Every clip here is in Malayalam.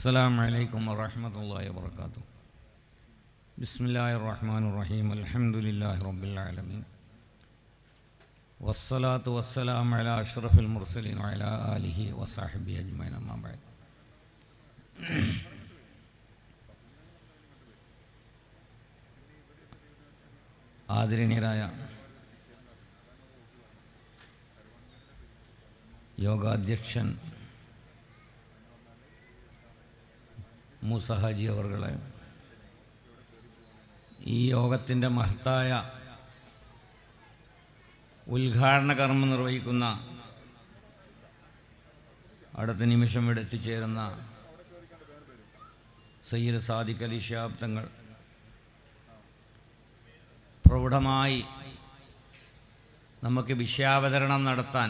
السلام عليكم ورحمة الله وبركاته بسم الله الرحمن الرحيم الحمد لله رب العالمين والصلاة والسلام على أشرف المرسلين وعلى آله وصحبه أجمعين أما بعد ആദരണീയരായ യോഗാധ്യക്ഷൻ മൂസഹാജി അവർകളെ. ഈ യോഗത്തിന്റെ മഹത്തായ ഉദ്ഘാടന കർമ്മം നിർവഹിക്കുന്ന അടുത്ത നിമിഷം ഇവിടെ എത്തിച്ചേരുന്ന സയ്യിദ് സാദിഖ് അലി ശാബ്ദങ്ങൾ പ്രൗഢമായി നമുക്ക് വിഷയാവതരണം നടത്താൻ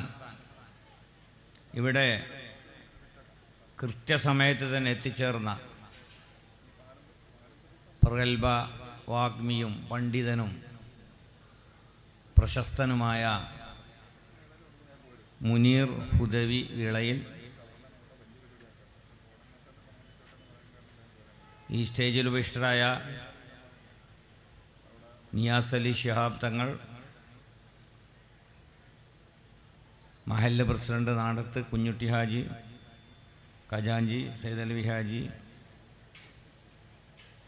ഇവിടെ കൃത്യസമയത്ത് തന്നെ എത്തിച്ചേർന്ന പ്രഗത്ഭ വാഗ്മിയും പണ്ഡിതനും പ്രശസ്തനുമായ മുനീർ ഹുദവി വിളയിൽ ഈ സ്റ്റേജിൽ ഉപേക്ഷിതരായ നിയാസ് അലി ഷിഹാബ് തങ്ങൾ മഹല്ല് പ്രസിഡന്റ് നാടത്ത് കുഞ്ഞുട്ടി ഹാജി ഖജാൻജി സൈദ് അലവി ഹാജി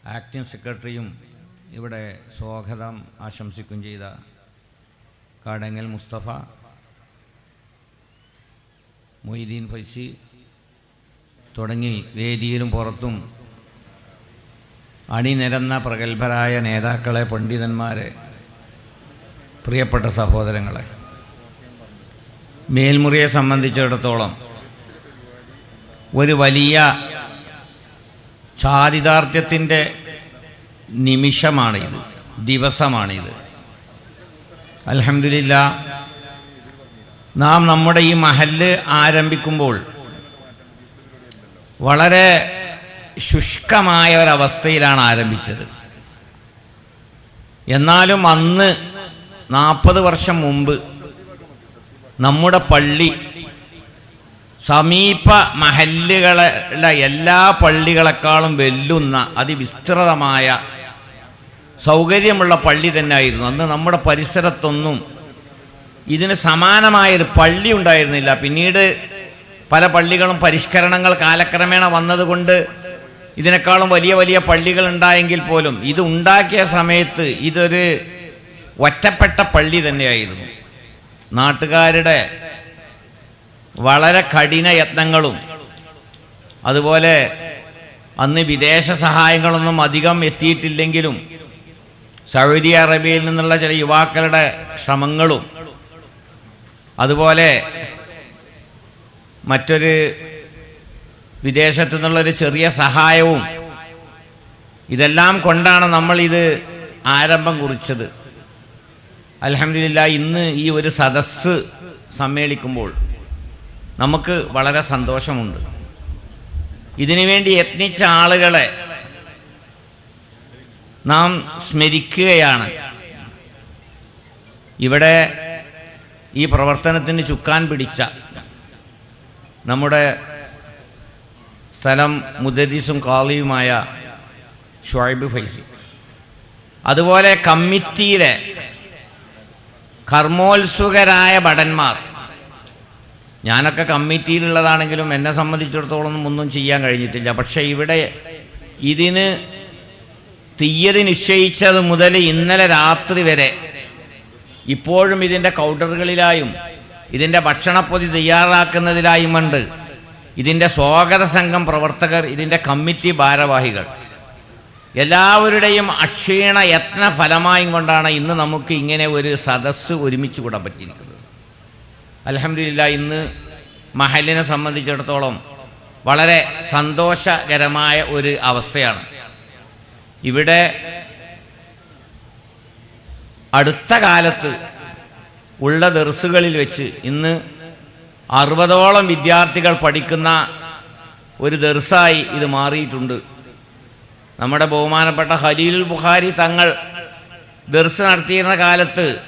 ആക്ടിംഗ് സെക്രട്ടറിയും ഇവിടെ സ്വാഗതം ആശംസിക്കുകയും ചെയ്ത കാടങ്ങൽ മുസ്തഫ മൊയ്തീൻ ഫൈസി തുടങ്ങി വേദിയിലും പുറത്തും അണിനിരന്ന പ്രഗത്ഭരായ നേതാക്കളെ പണ്ഡിതന്മാരെ പ്രിയപ്പെട്ട സഹോദരങ്ങളെ. മേൽമുറിയെ സംബന്ധിച്ചിടത്തോളം ഒരു വലിയ ചാരിതാർത്ഥ്യത്തിന്റെ നിമിഷമാണിത് ദിവസമാണിത്. അലഹമില്ല നാം നമ്മുടെ ഈ മഹല്ല് ആരംഭിക്കുമ്പോൾ വളരെ ശുഷ്കമായ ഒരവസ്ഥയിലാണ് ആരംഭിച്ചത്. എന്നാലും അന്ന് നാൽപ്പത് വർഷം മുമ്പ് നമ്മുടെ പള്ളി സമീപ മഹല്ലുകളുടെ എല്ലാ പള്ളികളെക്കാളും വെല്ലുന്ന അതിവിസ്തൃതമായ സൗകര്യമുള്ള പള്ളി തന്നെയായിരുന്നു. അന്ന് നമ്മുടെ പരിസരത്തൊന്നും ഇതിന് സമാനമായൊരു പള്ളി ഉണ്ടായിരുന്നില്ല. പിന്നീട് പല പള്ളികളും പരിഷ്കരണങ്ങൾ കാലക്രമേണ വന്നതുകൊണ്ട് ഇതിനേക്കാളും വലിയ വലിയ പള്ളികൾ ഉണ്ടായെങ്കിൽ പോലും ഇത് ഉണ്ടാക്കിയ സമയത്ത് ഇതൊരു ഒറ്റപ്പെട്ട പള്ളി തന്നെയായിരുന്നു. നാട്ടുകാരുടെ വളരെ കഠിന യത്നങ്ങളും. അതുപോലെ അന്ന് വിദേശ സഹായങ്ങളൊന്നും അധികം എത്തിയിട്ടില്ലെങ്കിലും സൗദി അറേബ്യയിൽ നിന്നുള്ള ചില യുവാക്കളുടെ ശ്രമങ്ങളും അതുപോലെ മറ്റൊരു വിദേശത്തു നിന്നുള്ളൊരു ചെറിയ സഹായവും ഇതെല്ലാം കൊണ്ടാണ് നമ്മൾ ഇത് ആരംഭം കുറിച്ചത്. അലഹമില്ല ഇന്ന് ഈ ഒരു സദസ്സ് സമ്മേളിക്കുമ്പോൾ നമുക്ക് വളരെ സന്തോഷമുണ്ട്. ഇതിനുവേണ്ടി യത്നിച്ച ആളുകളെ നാം സ്മരിക്കുകയാണ്. ഇവിടെ ഈ പ്രവർത്തനത്തിന് ചുക്കാൻ പിടിച്ച നമ്മുടെ സ്ഥലം മുദരീസും കാളിയുമായ ഷുഹൈബ് ഫൈസി. അതുപോലെ കമ്മിറ്റിയിലെ കർമ്മോത്സുകരായ ഭടന്മാർ ഞാനൊക്കെ കമ്മിറ്റിയിലുള്ളതാണെങ്കിലും എന്നെ സംബന്ധിച്ചിടത്തോളം ഒന്നും ചെയ്യാൻ കഴിഞ്ഞിട്ടില്ല. പക്ഷേ ഇവിടെ ഇതിന് തീയതി നിശ്ചയിച്ചത് മുതൽ ഇന്നലെ രാത്രി വരെ ഇപ്പോഴും ഇതിന്റെ കൗണ്ടറുകളിലായും ഇതിന്റെ ഭക്ഷണപ്പൊതി തയ്യാറാക്കുന്നതിലായുമുണ്ട്. ഇതിന്റെ സ്വാഗത സംഘം പ്രവർത്തകർ ഇതിന്റെ കമ്മിറ്റി ഭാരവാഹികൾ. എല്ലാവരുടെയും അക്ഷീണ യത്ന ഫലമായും കൊണ്ടാണ് ഇന്ന് നമുക്ക് ഇങ്ങനെ ഒരു സദസ്സ് ഒരുമിച്ച് കൂടാൻ പറ്റിയിരിക്കുന്നത്. അലഹമില്ല ഇന്ന് മഹലിനെ സംബന്ധിച്ചിടത്തോളം വളരെ സന്തോഷകരമായ ഒരു അവസ്ഥയാണ്. ഇവിടെ അടുത്ത കാലത്ത് ഉള്ള ദർസുകളിൽ വെച്ച് ഇന്ന് അറുപതോളം വിദ്യാർത്ഥികൾ പഠിക്കുന്ന ഒരു ദർസായി ഇത് മാറിയിട്ടുണ്ട്. നമ്മുടെ ബഹുമാനപ്പെട്ട ഹലീൽ ബുഖാരി തങ്ങൾ ദർസ് നടത്തിയിരുന്ന കാലത്ത്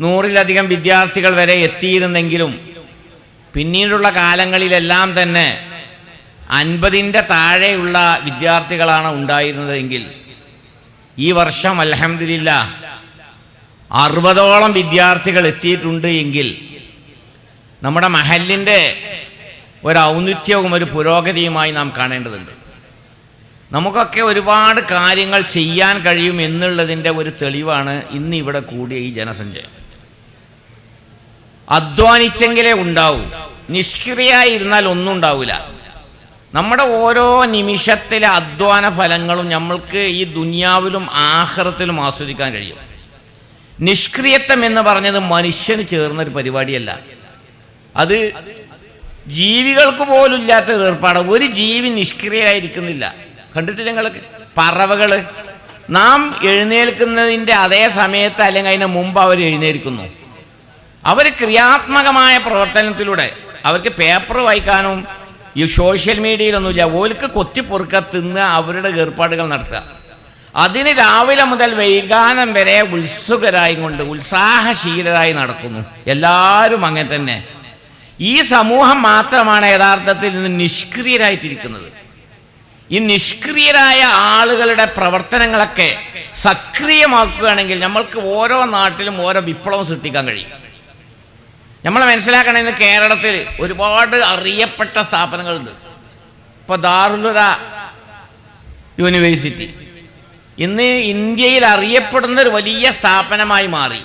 നൂറിലധികം വിദ്യാർത്ഥികൾ വരെ എത്തിയിരുന്നെങ്കിലും പിന്നീടുള്ള കാലങ്ങളിലെല്ലാം തന്നെ അൻപതിന്റെ താഴെയുള്ള വിദ്യാർത്ഥികളാണ് ഉണ്ടായിരുന്നതെങ്കിൽ ഈ വർഷം അലഹമില്ല അറുപതോളം വിദ്യാർത്ഥികൾ എത്തിയിട്ടുണ്ട് എങ്കിൽ നമ്മുടെ മഹലിന്റെ ഒരു ഔന്നിത്യവും ഒരു പുരോഗതിയുമായി നാം കാണേണ്ടതുണ്ട്. നമുക്കൊക്കെ ഒരുപാട് കാര്യങ്ങൾ ചെയ്യാൻ കഴിയും എന്നുള്ളതിന്റെ ഒരു തെളിവാണ് ഇന്ന് ഇവിടെ കൂടിയ ഈ ജനസഞ്ചയം. അധ്വാനിച്ചെങ്കിലേ ഉണ്ടാവൂ. നിഷ്ക്രിയായിരുന്നാൽ ഒന്നും ഉണ്ടാവില്ല. നമ്മുടെ ഓരോ നിമിഷത്തിലെ അധ്വാന ഫലങ്ങളും നമ്മൾക്ക് ഈ ദുനിയാവിലും ആഹ്റത്തിലും ആസ്വദിക്കാൻ കഴിയും. നിഷ്ക്രിയത്വം എന്ന് പറഞ്ഞത് മനുഷ്യന് ചേർന്നൊരു പരിപാടിയല്ല. അത് ജീവികൾക്ക് പോലും ഇല്ലാത്ത ഒരു ഒരു ജീവി നിഷ്ക്രിയായിരിക്കുന്നില്ല. കണ്ടിട്ടില്ല നിങ്ങൾ പറവകൾ നാം എഴുന്നേൽക്കുന്നതിന്റെ അതേ സമയത്ത് അല്ലെങ്കിൽ അതിന് മുമ്പ് അവർ എഴുന്നേൽക്കുന്നു. അവർ ക്രിയാത്മകമായ പ്രവർത്തനത്തിലൂടെ അവർക്ക് പേപ്പർ വായിക്കാനും ഈ സോഷ്യൽ മീഡിയയിലൊന്നുമില്ല ഓർക്ക് കൊത്തിപ്പൊറുക്ക തിന്ന് അവരുടെ ഏർപ്പാടുകൾ നടത്തുക. അതിന് രാവിലെ മുതൽ വൈകാനം വരെ ഉത്സുകരായി കൊണ്ട് ഉത്സാഹശീലരായി നടക്കുന്നു. എല്ലാവരും അങ്ങനെ തന്നെ. ഈ സമൂഹം മാത്രമാണ് യഥാർത്ഥത്തിൽ ഇന്ന് നിഷ്ക്രിയരായിട്ടിരിക്കുന്നത്. ഈ നിഷ്ക്രിയരായ ആളുകളുടെ പ്രവർത്തനങ്ങളൊക്കെ സക്രിയമാക്കുകയാണെങ്കിൽ നമ്മൾക്ക് ഓരോ നാട്ടിലും ഓരോ വിപ്ലവം സൃഷ്ടിക്കാൻ കഴിയും. നമ്മൾ മനസ്സിലാക്കണം ഇന്ന് കേരളത്തിൽ ഒരുപാട് അറിയപ്പെട്ട സ്ഥാപനങ്ങളുണ്ട്. ഇപ്പോൾ ദാറുലുര യൂണിവേഴ്സിറ്റി. ഇന്ന് ഇന്ത്യയിൽ അറിയപ്പെടുന്ന ഒരു വലിയ സ്ഥാപനമായി മാറി.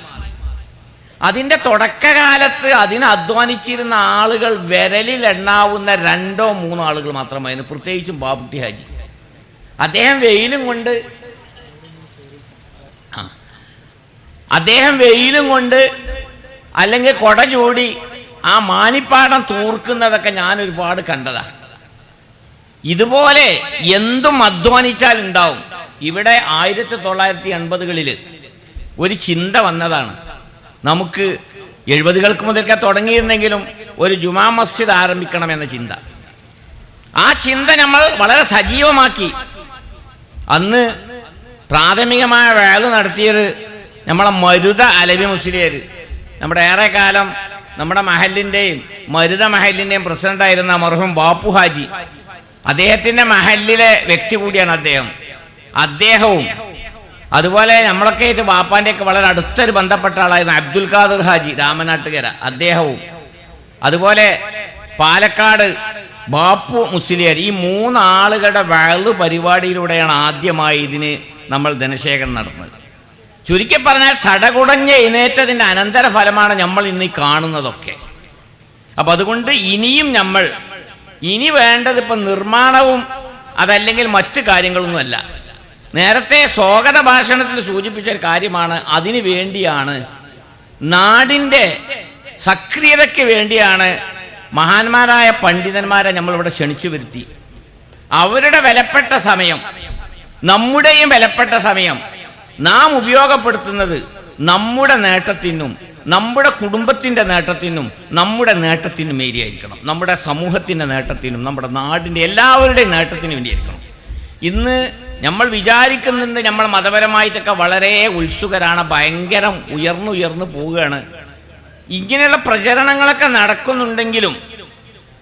അതിന്റെ തുടക്കകാലത്ത് അതിന് അധ്വാനിച്ചിരുന്ന ആളുകൾ വിരലിൽ എണ്ണാവുന്ന രണ്ടോ മൂന്നോ ആളുകൾ മാത്രമായിരുന്നു. പ്രത്യേകിച്ചും ബാബുട്ടി ഹാജി. അദ്ദേഹം വെയിലും കൊണ്ട്. അദ്ദേഹം വെയിലും കൊണ്ട് അല്ലെങ്കിൽ കൊട ചൂടി ആ മാനിപ്പാടം തൂർക്കുന്നതൊക്കെ ഞാൻ ഒരുപാട് കണ്ടതാ. ഇതുപോലെ എന്തും അധ്വാനിച്ചാൽ ഉണ്ടാവും. ഇവിടെ ആയിരത്തി തൊള്ളായിരത്തി എൺപതുകളിൽ ഒരു ചിന്ത വന്നതാണ്. നമുക്ക് എഴുപതുകൾക്ക് മുതൽക്കെ തുടങ്ങിയിരുന്നെങ്കിലും ഒരു ജുമാ മസ്ജിദ് ആരംഭിക്കണം എന്ന ചിന്ത. ആ ചിന്ത നമ്മൾ വളരെ സജീവമാക്കി. അന്ന് പ്രാഥമികമായ വേല നടത്തിയത് നമ്മളെ മരുത അലവി മുസ്ലിയർ നമ്മുടെ ഏറെക്കാലം കാലം നമ്മുടെ മഹലിന്റെയും മരുത മഹലിന്റെയും പ്രസിഡന്റായിരുന്ന മർഹും ബാപ്പു ഹാജി. അദ്ദേഹത്തിന്റെ മഹലിലെ വ്യക്തി കൂടിയാണ് അദ്ദേഹം. അദ്ദേഹവും അതുപോലെ നമ്മളൊക്കെ ആയിട്ട് ബാപ്പാന്റെ ഒക്കെ വളരെ അടുത്തൊരു ബന്ധപ്പെട്ട ആളായിരുന്നു അബ്ദുൽ ഖാദർ ഹാജി രാമനാട്ടുകര. അദ്ദേഹവും. അതുപോലെ പാലക്കാട് ബാപ്പു മുസ്ലിയർ. ഈ മൂന്നാളുകളുടെ വഴു പരിപാടിയിലൂടെയാണ് ആദ്യമായി ഇതിന് നമ്മൾ ധനശേഖരം നടത്തുന്നത് ചുരുക്കി പറഞ്ഞാൽ സടകുടഞ്ഞ് എഴുന്നേറ്റതിന്റെ അനന്തരഫലമാണ് നമ്മൾ ഇന്ന് കാണുന്നതൊക്കെ. അപ്പം അതുകൊണ്ട് ഇനിയും നമ്മൾ ഇനി വേണ്ടത് ഇപ്പം നിർമ്മാണവും അതല്ലെങ്കിൽ മറ്റു കാര്യങ്ങളൊന്നുമല്ല. നേരത്തെ സ്വാഗത ഭാഷണത്തിൽ സൂചിപ്പിച്ച ഒരു കാര്യമാണ്. അതിനു വേണ്ടിയാണ് നാടിന്റെ സക്രിയതയ്ക്ക് വേണ്ടിയാണ് മഹാന്മാരായ പണ്ഡിതന്മാരെ നമ്മളിവിടെ ക്ഷണിച്ചു വരുത്തി. അവരുടെ വിലപ്പെട്ട സമയം നമ്മുടെയും വിലപ്പെട്ട സമയം നാം ഉപയോഗപ്പെടുത്തുന്നത് നമ്മുടെ നേട്ടത്തിനും നമ്മുടെ കുടുംബത്തിന്റെ നേട്ടത്തിനും നമ്മുടെ നേട്ടത്തിനും വേണ്ടിയായിരിക്കണം. നമ്മുടെ സമൂഹത്തിന്റെ നേട്ടത്തിനും നമ്മുടെ നാടിന്റെ എല്ലാവരുടെയും നേട്ടത്തിനു വേണ്ടിയായിരിക്കണം. ഇന്ന് നമ്മൾ വിചാരിക്കുന്നുണ്ട് നമ്മൾ മതപരമായിട്ടൊക്കെ വളരെ ഉത്സുകരാണ് ഭയങ്കരം ഉയർന്നുയർന്നു പോവുകയാണ്. ഇങ്ങനെയുള്ള പ്രചരണങ്ങളൊക്കെ നടക്കുന്നുണ്ടെങ്കിലും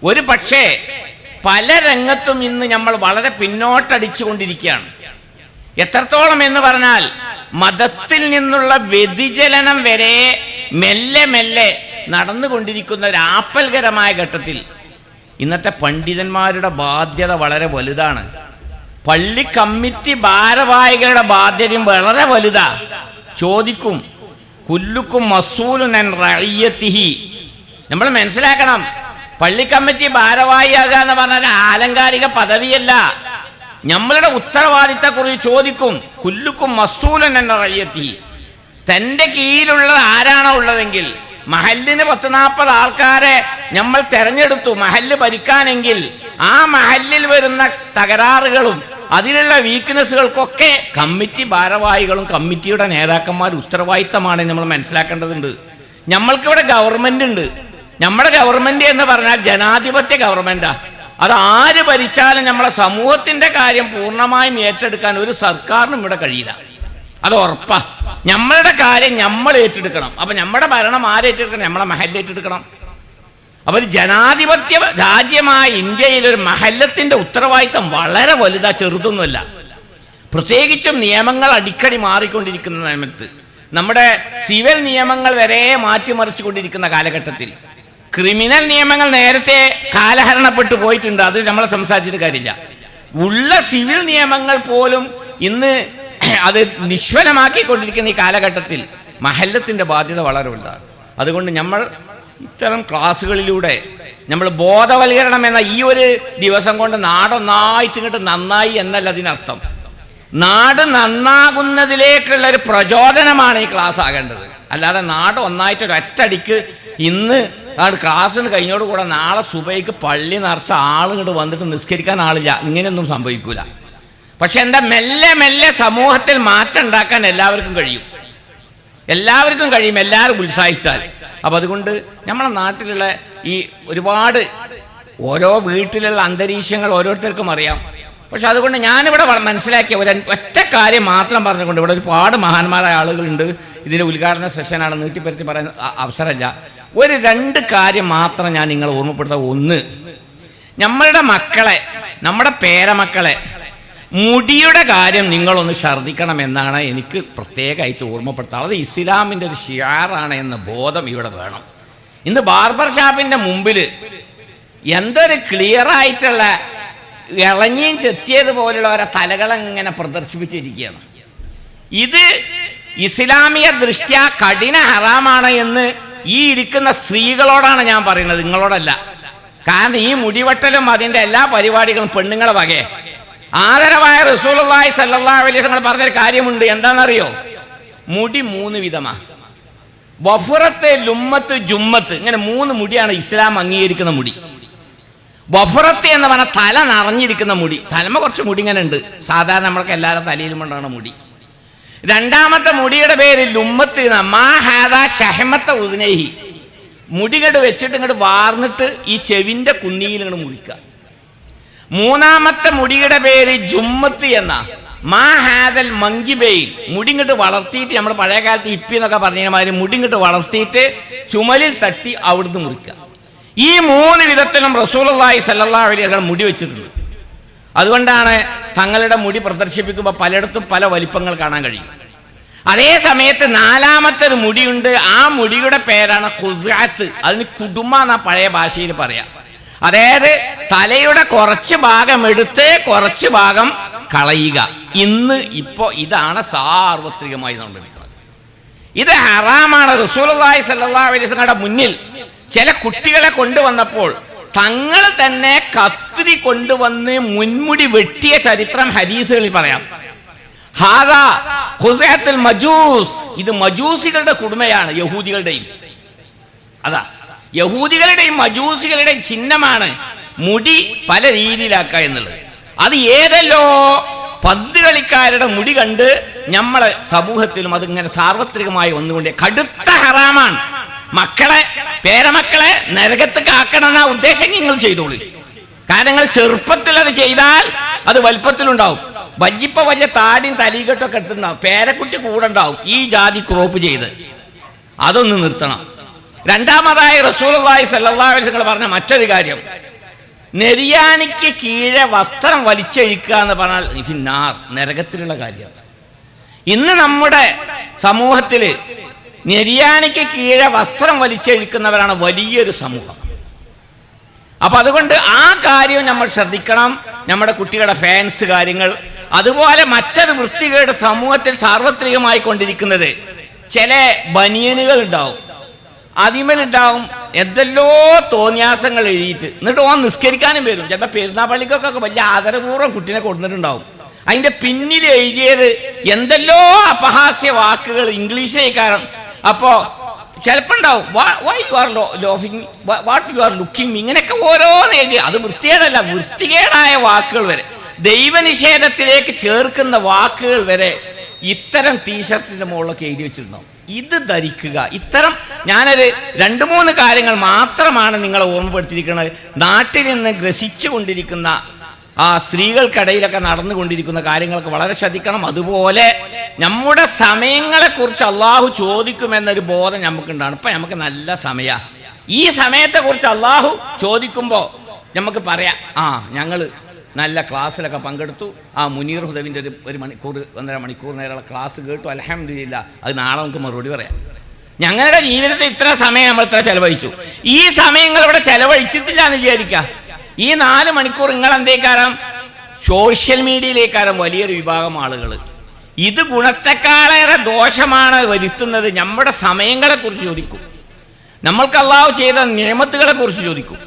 ഒരു പക്ഷേ പല രംഗത്തും ഇന്ന് നമ്മൾ വളരെ പിന്നോട്ടടിച്ചുകൊണ്ടിരിക്കുകയാണ്. എത്രത്തോളം എന്ന് പറഞ്ഞാൽ മതത്തിൽ നിന്നുള്ള വ്യതിചലനം വരെ മെല്ലെ മെല്ലെ നടന്നുകൊണ്ടിരിക്കുന്ന ഒരു ആപ്പൽകരമായ ഘട്ടത്തിൽ ഇന്നത്തെ പണ്ഡിതന്മാരുടെ ബാധ്യത വളരെ വലുതാണ്. പള്ളി കമ്മിറ്റി ഭാരവാഹികളുടെ ബാധ്യതയും വളരെ വലുതാ. ചോദിക്കും കുല്ലുക്കും മസൂലും നമ്മൾ മനസ്സിലാക്കണം പള്ളി കമ്മിറ്റി ഭാരവാഹിയാകുക എന്ന് പറഞ്ഞാൽ ആലങ്കാരിക പദവിയല്ല. നമ്മളുടെ ഉത്തരവാദിത്തക്കുറിച്ച് ചോദിക്കും കുല്ലുക്കും മസൂലൻ എന്ന റയ്യത്തി. തന്റെ കീഴിലുള്ളത് ആരാണോ ഉള്ളതെങ്കിൽ മഹല്ലിന് പത്ത് നാൽപ്പത് ആൾക്കാരെ നമ്മൾ തെരഞ്ഞെടുത്തു മഹല്ല് ഭരിക്കാനെങ്കിൽ ആ മഹല്ലിൽ വരുന്ന തകരാറുകളും അതിലുള്ള വീക്ക്നെസ്സുകൾക്കൊക്കെ കമ്മിറ്റി ഭാരവാഹികളും കമ്മിറ്റിയുടെ നേതാക്കന്മാർ ഉത്തരവാദിത്തമാണ് നമ്മൾ മനസ്സിലാക്കേണ്ടതുണ്ട്. നമ്മൾക്കിവിടെ ഗവൺമെന്റ് ഉണ്ട് നമ്മുടെ ഗവൺമെന്റ് എന്ന് പറഞ്ഞാൽ ജനാധിപത്യ ഗവൺമെന്റാ. അത് ആര് ഭരിച്ചാലും നമ്മളെ സമൂഹത്തിന്റെ കാര്യം പൂർണമായും ഏറ്റെടുക്കാൻ ഒരു സർക്കാരിനും ഇവിടെ കഴിയില്ല. അത് ഉറപ്പാ. നമ്മളുടെ കാര്യം നമ്മൾ ഏറ്റെടുക്കണം. അപ്പൊ നമ്മുടെ ഭരണം ആരേറ്റെടുക്കണം നമ്മളെ മഹൽ ഏറ്റെടുക്കണം. അവർ ജനാധിപത്യ രാജ്യമായ ഇന്ത്യയിൽ ഒരു മഹല്ലത്തിന്റെ ഉത്തരവാദിത്തം വളരെ വലുതാ ചെറുതൊന്നുമല്ല. പ്രത്യേകിച്ചും നിയമങ്ങൾ അടിക്കടി മാറിക്കൊണ്ടിരിക്കുന്ന നിയമത്ത് നമ്മുടെ സിവിൽ നിയമങ്ങൾ വരെ മാറ്റിമറിച്ചു കൊണ്ടിരിക്കുന്ന കാലഘട്ടത്തിൽ ക്രിമിനൽ നിയമങ്ങൾ നേരത്തെ കാലഹരണപ്പെട്ടു പോയിട്ടുണ്ട്. അത് നമ്മൾ സംസാരിച്ചിട്ട് കാര്യമില്ല. ഉള്ള സിവിൽ നിയമങ്ങൾ പോലും ഇന്ന് അത് നിശ്വലമാക്കിക്കൊണ്ടിരിക്കുന്ന ഈ കാലഘട്ടത്തിൽ മഹല്ലത്തിന്റെ ബാധ്യത വളരെ വലുതാണ്. അതുകൊണ്ട് നമ്മൾ ഇത്തരം ക്ലാസ്സുകളിലൂടെ നമ്മൾ ബോധവൽക്കരണം എന്ന ഈ ഒരു ദിവസം കൊണ്ട് നാടൊന്നായിട്ട് ഇങ്ങോട്ട് നന്നായി എന്നല്ല അതിനർത്ഥം. നാട് നന്നാകുന്നതിലേക്കുള്ള ഒരു പ്രചോദനമാണ് ഈ ക്ലാസ് ആകേണ്ടത്. അല്ലാതെ നാട് ഒന്നായിട്ട് ഒറ്റടിക്ക് ഇന്ന് ആ ക്ലാസ്സിന് കഴിഞ്ഞോട് കൂടെ നാളെ സുബൈക്ക് പള്ളി നിറച്ച ആളുകൾ വന്നിട്ട് നിസ്കരിക്കാൻ ആളില്ല. ഇങ്ങനെയൊന്നും സംഭവിക്കൂല. പക്ഷെ എന്താ മെല്ലെ മെല്ലെ സമൂഹത്തിൽ മാറ്റം ഉണ്ടാക്കാൻ എല്ലാവർക്കും കഴിയും. എല്ലാവർക്കും കഴിയും. എല്ലാവരും ഉത്സാഹിച്ചാൽ. അപ്പം അതുകൊണ്ട് നമ്മളെ നാട്ടിലുള്ള ഈ ഒരുപാട് ഓരോ വീട്ടിലുള്ള അന്തരീക്ഷങ്ങൾ ഓരോരുത്തർക്കും അറിയാം. പക്ഷെ അതുകൊണ്ട് ഞാനിവിടെ മനസ്സിലാക്കിയ ഒരു ഒറ്റ കാര്യം മാത്രം പറഞ്ഞുകൊണ്ട് ഇവിടെ ഒരുപാട് മഹാന്മാരായ ആളുകളുണ്ട്. ഇതിന്റെ ഉദ്ഘാടന സെഷനാണ് നീട്ടിപ്പരത്തി പറയാൻ അവസരമില്ല. ഒരു രണ്ട് കാര്യം മാത്രം ഞാൻ നിങ്ങൾ ഓർമ്മപ്പെടുത്ത ഒന്ന്. നമ്മളുടെ മക്കളെ നമ്മുടെ പേരമക്കളെ മുടിയുടെ കാര്യം നിങ്ങളൊന്ന് ഛർദ്ദിക്കണം എന്നാണ് എനിക്ക് പ്രത്യേകമായിട്ട് ഓർമ്മപ്പെടുത്താം അത് ഇസ്ലാമിന്റെ ഒരു ഷിയാറാണ് എന്ന ബോധം ഇവിടെ വേണം. ഇന്ന് ബാർബർ ഷാപ്പിന്റെ മുമ്പിൽ എന്തൊരു ക്ലിയർ ആയിട്ടുള്ള ഇളഞ്ഞിയും ചെത്തിയതുപോലുള്ള ഓരോ തലകളങ്ങനെ പ്രദർശിപ്പിച്ചിരിക്കുകയാണ്. ഇത് ഇസ്ലാമിക ദൃഷ്ട്യ കഠിന ഹറാമാണ് എന്ന് ഈ ഇരിക്കുന്ന സ്ത്രീകളോടാണ് ഞാൻ പറയുന്നത് നിങ്ങളോടല്ല. കാരണം ഈ മുടിവെട്ടലും അതിന്റെ എല്ലാ പരിപാടികളും പെണ്ണുങ്ങളെ വകയെ. ആദരവായ റസൂലുള്ളാഹി സല്ലാസങ്ങൾ പറഞ്ഞൊരു കാര്യമുണ്ട് എന്താണെന്നറിയോ? മുടി മൂന്ന് വിധമാ. ബഫുറത്ത് ലുമ്മത്ത് ജുമ്മത്ത് ഇങ്ങനെ മൂന്ന് മുടിയാണ് ഇസ്ലാം അംഗീകരിക്കുന്ന മുടി. വഫുറത്ത് എന്ന് പറഞ്ഞ തല നിറഞ്ഞിരിക്കുന്ന മുടി. തലമ കുറച്ച് മുടി ഇങ്ങനെ ഉണ്ട്. സാധാരണ നമ്മൾക്ക് എല്ലാവരും തലയിലും കൊണ്ടാണ് മുടി. രണ്ടാമത്തെ മുടിയുടെ പേര് ലുമ്മത്ത് എന്നാ. മാ ഹാദാ ഷഹമത്ത ഉദ്നേഹി. മുടികട് വെച്ചിട്ട് ഇങ്ങോട്ട് വാർന്നിട്ട് ഈ ചെവിന്റെ കുന്നിയിൽ ഇങ്ങോട്ട് മുഴിക്കുക മൂന്നാമത്തെ മുടിയുടെ പേര് ജുമ്മത്ത് എന്ന. മാ ഹാദൽ മങ്കിബെയിൽ. മുടിങ്ങിട്ട് വളർത്തിയിട്ട് നമ്മൾ പഴയ കാലത്ത് ഇപ്പി എന്നൊക്കെ പറഞ്ഞ മാതിരി മുടിങ്ങിട്ട് വളർത്തിയിട്ട് ചുമലിൽ തട്ടി അവിടുന്ന് മുറിക്കുക. ഈ മൂന്ന് വിധത്തിലും സല്ലല്ലാഹു അലൈഹി വസല്ലം മുടി വെച്ചിട്ടുണ്ട്. അതുകൊണ്ടാണ് തങ്ങളുടെ മുടി പ്രദർശിപ്പിക്കുമ്പോൾ പലയിടത്തും പല വലിപ്പങ്ങൾ കാണാൻ കഴിയും. അതേ സമയത്ത് നാലാമത്തെ ഒരു മുടിയുണ്ട്. ആ മുടിയുടെ പേരാണ് ഖുസാത്ത് അതിന് കുടുംബ എന്ന പഴയ ഭാഷയിൽ പറയാം. അതായത് തലയുടെ കുറച്ച് ഭാഗം എടുത്ത് കുറച്ച് ഭാഗം കളയുക. ഇന്ന് ഇപ്പോൾ ഇതാണ് സാർവത്രികമായി നമ്മൾ ഇത് ഹറാമാണ് റസൂലുള്ളാഹി സല്ലാ വസല്ലമയുടെ മുന്നിൽ ചില കുട്ടികളെ കൊണ്ടുവന്നപ്പോൾ തങ്ങൾ തന്നെ കത്തിരി കൊണ്ടുവന്ന് മുൻമുടി വെട്ടിയ ചരിത്രം ഹരീസുകളിൽ പറയാം. ഹാദാ മജൂസ്. ഇത് മജൂസികളുടെ കുടുംബയാണ് യഹൂദികളുടെയും. അതാ യഹൂദികളുടെയും മജൂസികളുടെയും ചിഹ്നമാണ് മുടി പല രീതിയിലാക്കുക എന്നുള്ളത്. അത് ഏതല്ലോ പന്ത് കളിക്കാരുടെ മുടി കണ്ട് നമ്മളെ സമൂഹത്തിലും അതിങ്ങനെ സാർവത്രികമായി വന്നുകൊണ്ട് കടുത്ത ഹറാമാണ്. മക്കളെ പേരമക്കളെ നരകത്ത് കാക്കണമെന്ന ഉദ്ദേശം നിങ്ങൾ ചെയ്തോളൂ. കാരണം ചെറുപ്പത്തിൽ അത് ചെയ്താൽ അത് വലുപ്പത്തിലുണ്ടാവും. വല്യപ്പ വലിയ താടിയും തലീകെട്ടൊക്കെ എടുത്തിട്ടുണ്ടാവും പേരക്കുട്ടി കൂടെ ഉണ്ടാവും ഈ ജാതി ക്രോപ്പ് ചെയ്ത്. അതൊന്ന് നിർത്തണം. രണ്ടാമതായി അലൈഹി വസല്ലം പറഞ്ഞ മറ്റൊരു കാര്യം. നെരിയാണിക്ക് കീഴെ വസ്ത്രം വലിച്ചഴിക്കുക എന്ന് പറഞ്ഞാൽ നരകത്തിലുള്ള കാര്യമാണ് ഇന്ന് നമ്മുടെ സമൂഹത്തിൽ നെരിയാണിക്ക് കീഴെ വസ്ത്രം വലിച്ചഴിക്കുന്നവരാണ് വലിയൊരു സമൂഹം. അപ്പൊ അതുകൊണ്ട് ആ കാര്യം നമ്മൾ ശ്രദ്ധിക്കണം. നമ്മുടെ കുട്ടികളുടെ ഫാൻസ് കാര്യങ്ങൾ. അതുപോലെ മറ്റൊരു വൃത്തികേട് സമൂഹത്തിൽ സാർവത്രികമായി കൊണ്ടിരിക്കുന്നത് ചില ബനിയനുകൾ ഉണ്ടാവും. അതിമലുണ്ടാവും എന്തെല്ലോ തോന്നിയാസങ്ങൾ എഴുതിയിട്ട്. എന്നിട്ട് ഓൻ നിസ്കരിക്കാനും വരും. ചിലപ്പോൾ പെരുന്നാപ്പള്ളിക്കൊക്കെ വലിയ ആദരപൂർവം കുട്ടീനെ കൊടുത്തിട്ടുണ്ടാവും. അതിന്റെ പിന്നിൽ എഴുതിയത് എന്തെല്ലോ അപഹാസ്യ വാക്കുകൾ ഇംഗ്ലീഷിലേക്കാരം അപ്പോ ചിലപ്പോൾ ഉണ്ടാവും. വൈ യു ആർ ലോഫിങ് വാട്ട് യു ആർ ലുക്കിംഗ് ഇങ്ങനെയൊക്കെ ഓരോന്ന് എഴുതി. അത് വൃത്തികേടല്ല വൃത്തികേടായ വാക്കുകൾ വരെ. ദൈവനിഷേധത്തിലേക്ക് ചേർക്കുന്ന വാക്കുകൾ വരെ ഇത്തരം ടീഷർട്ടിന്റെ മുകളിലൊക്കെ എഴുതി വെച്ചിരുന്നു. ഇത് ധരിക്കുക. ഇത്തരം ഞാനൊരു രണ്ട് മൂന്ന് കാര്യങ്ങൾ മാത്രമാണ് നിങ്ങളെ ഓർമ്മപ്പെടുത്തിയിരിക്കുന്നത്. നാട്ടിൽ നിന്ന് ഗ്രസിച്ചു കൊണ്ടിരിക്കുന്ന ആ സ്ത്രീകൾക്കിടയിലൊക്കെ നടന്നുകൊണ്ടിരിക്കുന്ന കാര്യങ്ങളൊക്കെ വളരെ ശ്രദ്ധിക്കണം. അതുപോലെ നമ്മുടെ സമയങ്ങളെക്കുറിച്ച് അള്ളാഹു ചോദിക്കുമെന്നൊരു ബോധം നമുക്കുണ്ടാണ് ഇപ്പം നമുക്ക് നല്ല സമയമാണ് ഈ സമയത്തെക്കുറിച്ച് അള്ളാഹു ചോദിക്കുമ്പോൾ നമുക്ക് പറയാം ആ ഞങ്ങൾ നല്ല ക്ലാസ്സിലൊക്കെ പങ്കെടുത്തു. ആ മുനീർ ഹുദവിന്റെ ഒരു ഒരു മണിക്കൂർ ഒന്നര മണിക്കൂർ നേരമുള്ള ക്ലാസ് കേട്ടു. അലഹമില്ല അത് നാളെ നമുക്ക് മറുപടി പറയാം. ഞങ്ങളുടെ ജീവിതത്തിൽ ഇത്ര സമയം നമ്മൾ ഇത്ര ചെലവഴിച്ചു. ഈ സമയങ്ങൾ ഇവിടെ ചെലവഴിച്ചിട്ടില്ല എന്ന് വിചാരിക്കുക ഈ നാല് മണിക്കൂർ നിങ്ങൾ എന്തേക്കാരം സോഷ്യൽ മീഡിയയിലേക്കാരം വലിയൊരു വിഭാഗം ആളുകൾ. ഇത് ഗുണത്തെക്കാളേറെ ദോഷമാണ് വരുത്തുന്നത്. നമ്മുടെ സമയങ്ങളെ കുറിച്ച് ചോദിക്കും. നമ്മൾക്ക് അള്ളാഹു ചെയ്ത നിയമത്തുകളെ കുറിച്ച് ചോദിക്കും.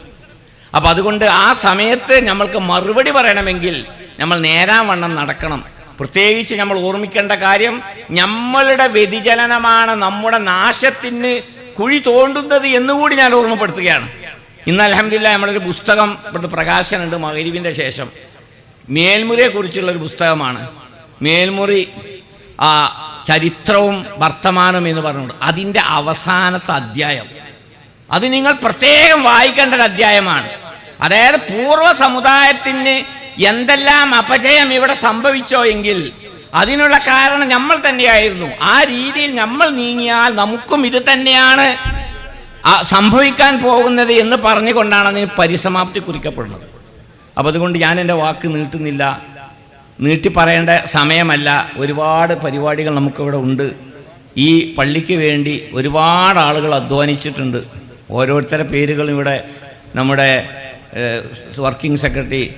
അപ്പം അതുകൊണ്ട് ആ സമയത്ത് നമ്മൾക്ക് മറുപടി പറയണമെങ്കിൽ നമ്മൾ നേരാൻ വണ്ണം നടക്കണം. പ്രത്യേകിച്ച് നമ്മൾ ഓർമ്മിക്കേണ്ട കാര്യം നമ്മളുടെ വ്യതിചലനമാണ് നമ്മുടെ നാശത്തിന് കുഴി തോണ്ടുന്നത് എന്നുകൂടി ഞാൻ ഓർമ്മപ്പെടുത്തുകയാണ്. ഇന്ന് അലഹമില്ല നമ്മളൊരു പുസ്തകം ഇവിടുത്തെ പ്രകാശനുണ്ട് മകരിവിന്റെ ശേഷം. മേൽമുറിയെക്കുറിച്ചുള്ളൊരു പുസ്തകമാണ്. മേൽമുറി ആ ചരിത്രവും വർത്തമാനവും എന്ന് പറഞ്ഞുകൊണ്ട് അതിന്റെ അവസാനത്തെ അധ്യായം. അത് നിങ്ങൾ പ്രത്യേകം വായിക്കേണ്ട ഒരു അധ്യായമാണ്. അതായത് പൂർവ സമുദായത്തിന് എന്തെല്ലാം അപജയം ഇവിടെ സംഭവിച്ചോ എങ്കിൽ അതിനുള്ള കാരണം നമ്മൾ തന്നെയായിരുന്നു. ആ രീതിയിൽ നമ്മൾ നീങ്ങിയാൽ നമുക്കും ഇത് തന്നെയാണ്. ആ സംഭവിക്കാൻ പോകുന്നത് എന്ന് പറഞ്ഞുകൊണ്ടാണ് അതിന് പരിസമാപ്തി കുറിക്കപ്പെടുന്നത്. അപ്പോൾ അതുകൊണ്ട് ഞാൻ എന്റെ വാക്ക് നീട്ടുന്നില്ല. നീട്ടി പറയേണ്ട സമയമല്ല. ഒരുപാട് പരിപാടികൾ നമുക്കിവിടെ ഉണ്ട്. ഈ പള്ളിക്ക് വേണ്ടി ഒരുപാട് ആളുകൾ അധ്വാനിച്ചിട്ടുണ്ട്. ഓരോരുത്തരുടെ പേരുകളും ഇവിടെ നമ്മുടെ വർക്കിംഗ് സെക്രട്ടറി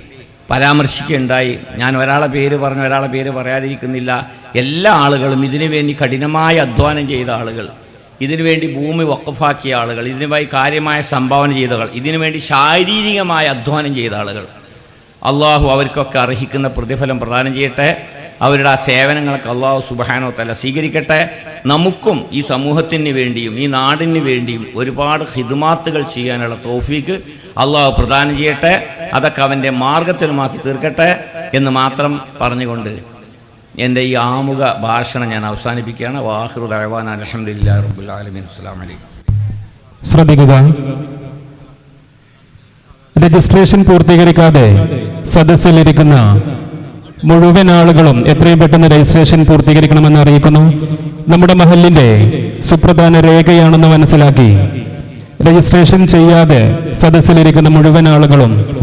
പരാമർശിക്കുകയുണ്ടായി. ഞാൻ ഒരാളെ പേര് പറഞ്ഞു ഒരാളെ പേര് പറയാതിരിക്കുന്നില്ല. എല്ലാ ആളുകളും ഇതിനു വേണ്ടി കഠിനമായ അധ്വാനം ചെയ്ത ആളുകൾ. ഇതിനു വേണ്ടി ഭൂമി വക്കഫാക്കിയ ആളുകൾ ഇതിനുമായി കാര്യമായ സംഭാവന ചെയ്ത ആളുകൾ ഇതിനു വേണ്ടി ശാരീരികമായ അധ്വാനം ചെയ്ത ആളുകൾ. അള്ളാഹു അവർക്കൊക്കെ അർഹിക്കുന്ന പ്രതിഫലം പ്രദാനം ചെയ്യട്ടെ. അവരുടെ ആ സേവനങ്ങളൊക്കെ അള്ളാഹു സുബഹാനോ തല സ്വീകരിക്കട്ടെ. നമുക്കും ഈ സമൂഹത്തിന് വേണ്ടിയും ഈ നാടിന് വേണ്ടിയും ഒരുപാട് ഹിദ്മാത്തുകൾ ചെയ്യാനുള്ള തോഫീക്ക് അള്ളാഹു പ്രദാനം ചെയ്യട്ടെ. അതൊക്കെ അവന്റെ മാർഗത്തിലുമാക്കി തീർക്കട്ടെ എന്ന് മാത്രം പറഞ്ഞുകൊണ്ട് എന്റെ ഈ ആമുഖ ഭാഷണം ഞാൻ അവസാനിപ്പിക്കുകയാണ്. വാഹിറു റഹ്വാൻ അലഹമില്ല റബ്ബുൽ ആലമീൻ. അസ്സലാമു അലൈക്കും. ശ്രദ്ധിക്കുക. രജിസ്ട്രേഷൻ പൂർത്തീകരിക്കാതെ സദസ്സിലിരിക്കുന്ന മുഴുവൻ ആളുകളും എത്രയും പെട്ടെന്ന് രജിസ്ട്രേഷൻ പൂർത്തീകരിക്കണമെന്ന് അറിയിക്കുന്നു. നമ്മുടെ മഹലിന്റെ സുപ്രധാന രേഖയാണെന്ന് മനസ്സിലാക്കി. രജിസ്ട്രേഷൻ ചെയ്യാതെ സദസ്സിലിരിക്കുന്ന മുഴുവൻ ആളുകളും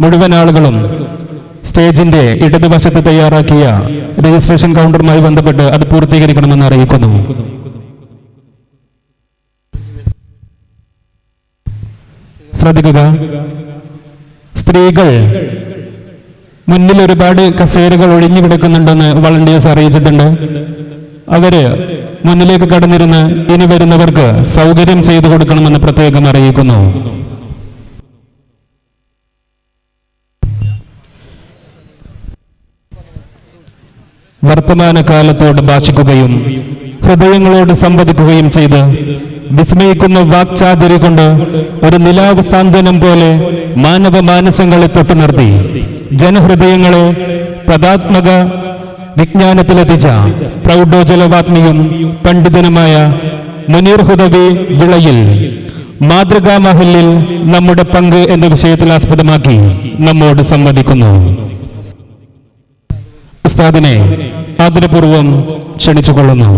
മുഴുവൻ ആളുകളും സ്റ്റേജിന്റെ ഇടതുവശത്ത് തയ്യാറാക്കിയ രജിസ്ട്രേഷൻ കൗണ്ടറുമായി ബന്ധപ്പെട്ട് അത് പൂർത്തീകരിക്കണമെന്ന് അറിയിക്കുന്നു. ശ്രദ്ധിക്കുക. സ്ത്രീകൾ മുന്നിൽ ഒരുപാട് കസേരകൾ ഒഴിഞ്ഞു കിടക്കുന്നുണ്ടെന്ന് വളണ്ടിയേഴ്സ് അറിയിച്ചിട്ടുണ്ട്. അവർ മുന്നിലേക്ക് കടന്നിരുന്ന് ഇനി വരുന്നവർക്ക് സൗകര്യം ചെയ്തു കൊടുക്കണമെന്ന് പ്രത്യേകം അറിയിക്കുന്നു. വർത്തമാനകാലത്തോട് ഭാഷിക്കുകയും ഹൃദയങ്ങളോട് സംവദിക്കുകയും ചെയ്ത് വിസ്മയിക്കുന്ന വാക്ചാതുരി കൊണ്ട് ഒരു നിലാവ് സാന്ത്വനം പോലെ മാനവ മാനസങ്ങളെ തൊട്ടു നിർത്തി. ജനഹൃദയങ്ങളെ തഥാത്മക വിജ്ഞാനത്തിലെത്തിച്ച പ്രൗഢോജലവാത്മിയും പണ്ഡിതനുമായ മുനീർ ഹുദവി വിളയിൽ മാതൃകാ മഹലിൽ നമ്മുടെ പങ്ക് എന്ന വിഷയത്തിൽ ആസ്പദമാക്കി നമ്മോട് സംവദിക്കുന്നു. ഉസ്താദിനെ ആദരപൂർവം ക്ഷണിച്ചുകൊള്ളുന്നു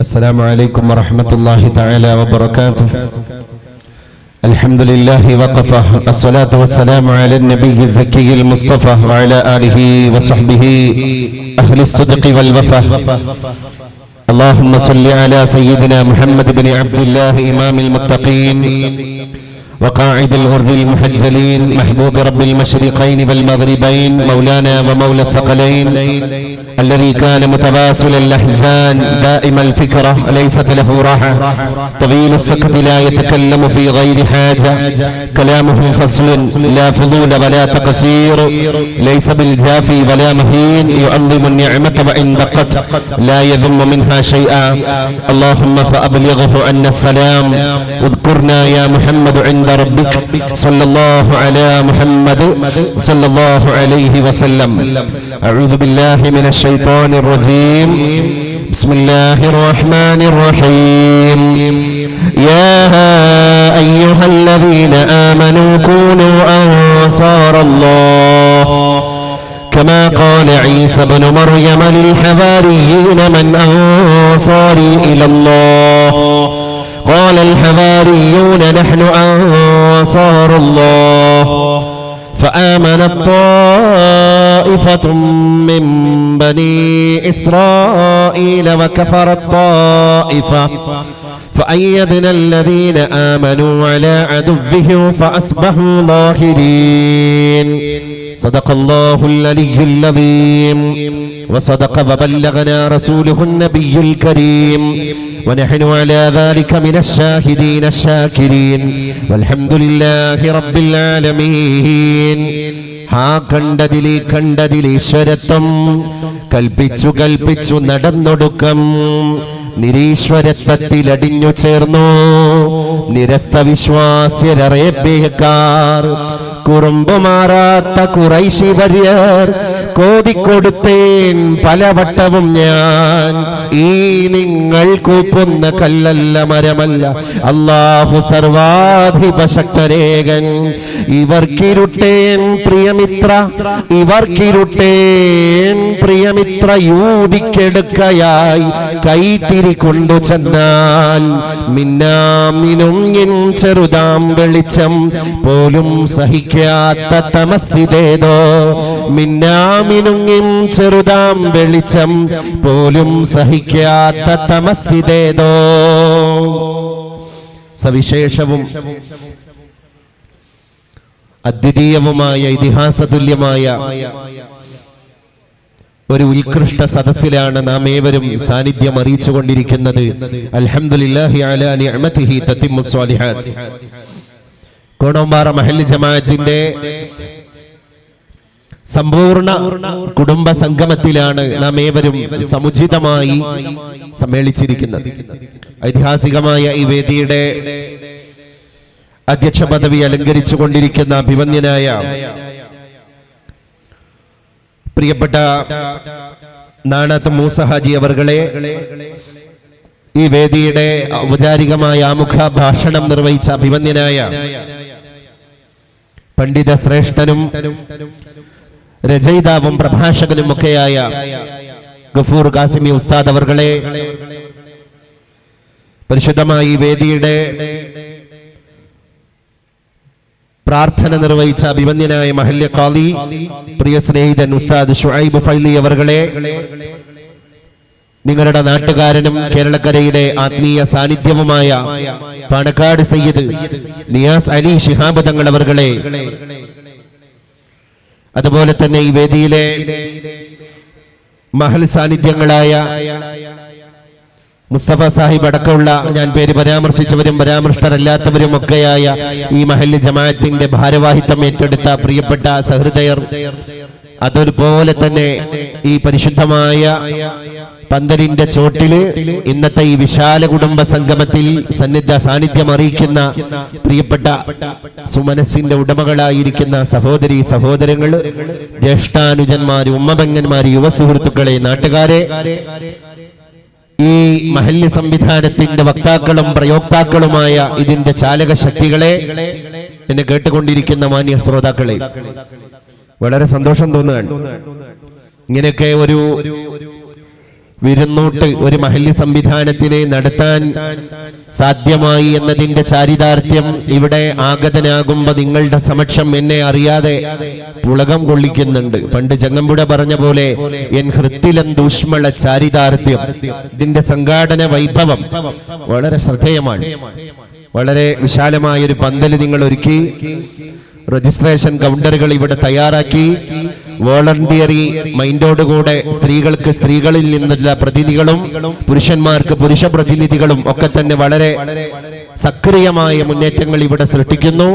السلام عليكم ورحمة الله تعالى وبركاته الحمد لله وقفه الصلاة والسلام على النبي الزكي المصطفى وعلى آله وصحبه أهل الصدق والوفاء اللهم صل على سيدنا محمد بن عبد الله إمام المتقين وقاعد الغر المحجلين محبوب رب المشرقين والمغربين مولانا ومولى الثقلين. الذي كان متواصل الأحزان دائم الفكرة ليست له راحة. طويل السكت لا يتكلم في غير حاجة. كلامه فصل لا فضول ولا تقصير. ليس بالجافي ولا مهين. يعظم النعمة وإن دقت لا يذم منها شيئا. اللهم فأبلغه عنا السلام اذكرنا يا محمد عند ربك. صلى الله على محمد صلى الله عليه وسلم. أعوذ بالله من الشيطان الرجيم. بسم الله الرحمن الرحيم. يا أيها الذين آمنوا كونوا أنصار الله. كما قال عيسى بن مريم للحواريين من أنصاري إلى الله. قال الحواريون نحن أنصار الله. فآمنت طائفة من بني إسرائيل وكفرت طائفة فأيدنا الذين آمنوا على عدوهم فأصبحوا ظاهرين. صدق الله العلي العظيم وصدق وبلغنا رسوله النبي الكريم ونحن على ذلك من الشاهدين الشاكرين والحمد لله رب العالمين ആ കണ്ടതിലെ കണ്ടതിൽ ഈശ്വരത്വം കൽപ്പിച്ചു കൽപ്പിച്ചു നടന്നൊടുക്കം നിരീശ്വരത്വത്തിൽ അടിഞ്ഞു ചേർന്നു നിരസ്ത വിശ്വാസ്യരേബ്യക്കാർ കുറുമ്പുമാറാത്ത കുറൈശി വര്യർ കോതിക്കൊടുത്തേൻ പലവട്ടവും ഞാൻ. ഈ നിങ്ങൾ കൂപ്പുന്ന കല്ലല്ല മരമല്ല. അള്ളാഹു സർവാധിപശക്തരേകൻ. ഇവർക്കിരുട്ടേൻ പ്രിയമിത്ര ഇവർക്കിരുട്ടേൻ പ്രിയമിത്ര യൂതിക്കെടുക്കയായി കൈത്തിരി കൊണ്ടു ചെന്നാൽ മിന്നാമിനും എൻ ചെറുതാം വെളിച്ചം പോലും സഹിക്കാത്ത തമസിതേതോ മിന്നാമിനുങ്ങിൻ ചെറുതാം വെളിച്ചം പോലും സഹിക്കാത്ത തമസിതേതോ സവിശേഷവും അദ്വിതീയവുമായ ഇതിഹാസതുല്യമായ ഒരു ഉത്കൃഷ്ട സദസ്സിലാണ് നാം ഏവരും സാന്നിധ്യം അറിയിച്ചുകൊണ്ടിരിക്കുന്നത്. അൽഹംദുലില്ലാഹി അലാ നിഅമതിഹി തത്തിമ്മു സ്വാലിഹാത്ത്. കോണോമ്പാറ മഹല്ല് ജമാഅത്തിന്റെ സമ്പൂർണ കുടുംബ സംഗമത്തിലാണ് നാം ഏവരും സമുചിതമായി സമ്മേളിച്ചിരിക്കുന്നത്. ഐതിഹാസികമായ ഈ വേദിയുടെ അധ്യക്ഷ പദവി അലങ്കരിച്ചു കൊണ്ടിരിക്കുന്ന അഭിമന്യനായ പ്രിയപ്പെട്ട നാണത്ത് മൂസഹാജി അവർകളെ ഈ വേദിയുടെ ഔപചാരികമായ ആമുഖ ഭാഷണം നിർവഹിച്ച അഭിമന്യനായ പണ്ഡിത ശ്രേഷ്ഠനും രചയിതാവും പ്രഭാഷകനും ഒക്കെയായ ഗഫൂർ കാസിമി ഉസ്താദ് അവർകളെ പരിശുദ്ധമായി വേദിയുടെ പ്രാർത്ഥന നിർവഹിച്ച അഭിമന്യനായ മഹല്യ കാളി പ്രിയ സ്നേഹിതൻ ഉസ്താദ് ഷുഐബ് ഫൈലി അവർകളെ നിങ്ങളുടെ നാട്ടുകാരനും കേരളക്കരയുടെ ആത്മീയ സാന്നിധ്യവുമായ പാണക്കാട് സയ്യിദ് നിയാസ് അലി ഷിഹാബ് തങ്ങൾ അവർകളെ അതുപോലെ തന്നെ ഈ വേദിയിലെ മഹൽ സാന്നിധ്യങ്ങളായ മുസ്തഫ സാഹിബ് അടക്കമുള്ള ഞാൻ പേര് പരാമർശിച്ചവരും പരാമൃഷ്ടരല്ലാത്തവരും ഒക്കെയായ ഈ മഹല്ല് ജമാഅത്തിന്റെ ഭാരവാഹിത്വം ഏറ്റെടുത്ത പ്രിയപ്പെട്ട സഹൃദയർ അതുപോലെ തന്നെ ഈ പരിശുദ്ധമായ പന്തലിന്റെ ചോട്ടിൽ ഇന്നത്തെ ഈ വിശാല കുടുംബ സംഗമത്തിൽ സന്നിധ സാന്നിധ്യം അറിയിക്കുന്ന പ്രിയപ്പെട്ട സുമനസിന്റെ ഉടമകളായിരിക്കുന്ന സഹോദരി സഹോദരങ്ങൾ ജ്യേഷ്ഠാനുജന്മാര് ഉമ്മബങ്ങന്മാര് യുവ സുഹൃത്തുക്കളെ നാട്ടുകാരെ ഈ മഹല്യ സംവിധാനത്തിന്റെ വക്താക്കളും പ്രയോക്താക്കളുമായ ഇതിന്റെ ചാലക ശക്തികളെ എന്നെ കേട്ടുകൊണ്ടിരിക്കുന്ന മാന്യ ശ്രോതാക്കളെ വളരെ സന്തോഷം തോന്നുകയാണ്. ഇങ്ങനെയൊക്കെ ഒരു വിരുന്നോട്ട് ഒരു മഹല്യ സംവിധാനത്തിനെ നടത്താൻ സാധ്യമായി എന്നതിന്റെ ചാരിതാർത്ഥ്യം ഇവിടെ ആഗതനാകുമ്പോ നിങ്ങളുടെ സമക്ഷം എന്നെ അറിയാതെ പുളകം കൊള്ളിക്കുന്നുണ്ട്. പണ്ട് ചങ്ങമ്പുഴ പറഞ്ഞ പോലെ എൻ ഹൃത്തിലം ദൂഷ്മള ചാരിതാർത്ഥ്യം. ഇതിന്റെ സംഘാടന വൈഭവം വളരെ ശ്രദ്ധേയമാണ്. വളരെ വിശാലമായ ഒരു പന്തൽ നിങ്ങൾ ഒരുക്കി രജിസ്ട്രേഷൻ കൗണ്ടറുകൾ ഇവിടെ തയ്യാറാക്കി. വോളണ്ടിയറി മൈൻഡോടുകൂടെ സ്ത്രീകൾക്ക് സ്ത്രീകളിൽ നിന്നുള്ള പ്രതിനിധികളും പുരുഷന്മാർക്ക് പുരുഷ പ്രതിനിധികളും ഒക്കെ തന്നെ വളരെ സക്രിയമായ മുന്നേറ്റങ്ങൾ ഇവിടെ സൃഷ്ടിക്കുന്നു.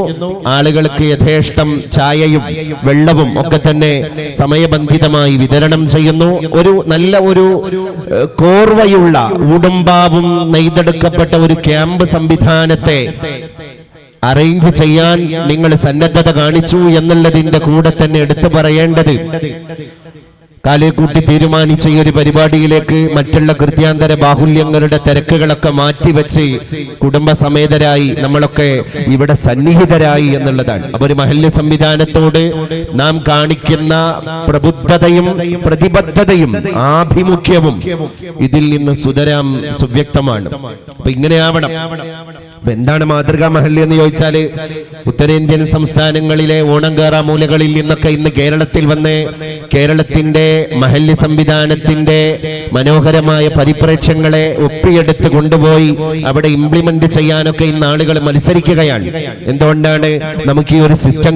ആളുകൾക്ക് യഥേഷ്ടം ചായയും വെള്ളവും ഒക്കെ തന്നെ സമയബന്ധിതമായി വിതരണം ചെയ്യുന്നു. ഒരു നല്ല ഒരു കോർവയുള്ള ഉടുമ്പാവും നെയ്തെടുക്കപ്പെട്ട ഒരു ക്യാമ്പ് സംവിധാനത്തെ അറേഞ്ച് ചെയ്യാൻ നിങ്ങൾ സന്നദ്ധത കാണിച്ചു എന്നുള്ളതിന്റെ കൂടെ തന്നെ എടുത്തു പറയേണ്ടത്. കാലേക്കൂട്ടി തീരുമാനിച്ച ഈ ഒരു പരിപാടിയിലേക്ക് മറ്റുള്ള കൃത്യാന്തര ബാഹുല്യങ്ങളുടെ തിരക്കുകളൊക്കെ മാറ്റിവെച്ച് കുടുംബസമേതരായി നമ്മളൊക്കെ ഇവിടെ സന്നിഹിതരായി എന്നുള്ളതാണ്. അപ്പൊ ഒരു മഹല്യ സംവിധാനത്തോട് നാം കാണിക്കുന്ന പ്രബുദ്ധതയും പ്രതിബദ്ധതയും ആഭിമുഖ്യവും ഇതിൽ നിന്ന് സുതരാം സുവ്യക്തമാണ്. അപ്പൊ ഇങ്ങനെയാവണം. അപ്പൊ എന്താണ് മാതൃകാ മഹല്യ എന്ന് ചോദിച്ചാൽ ഉത്തരേന്ത്യൻ സംസ്ഥാനങ്ങളിലെ ഓണം മൂലകളിൽ നിന്നൊക്കെ ഇന്ന് കേരളത്തിൽ വന്ന് കേരളത്തിന്റെ മഹല്യ സംവിധാനത്തിന്റെ മനോഹരമായ പരിപ്രേക്ഷങ്ങളെ ഒപ്പിയെടുത്ത് കൊണ്ടുപോയി അവിടെ ഇംപ്ലിമെന്റ് ചെയ്യാനൊക്കെ ഇന്ന് ആളുകൾ മത്സരിക്കുകയാണ്. എന്തുകൊണ്ടാണ് നമുക്ക് ഈ ഒരു സിസ്റ്റം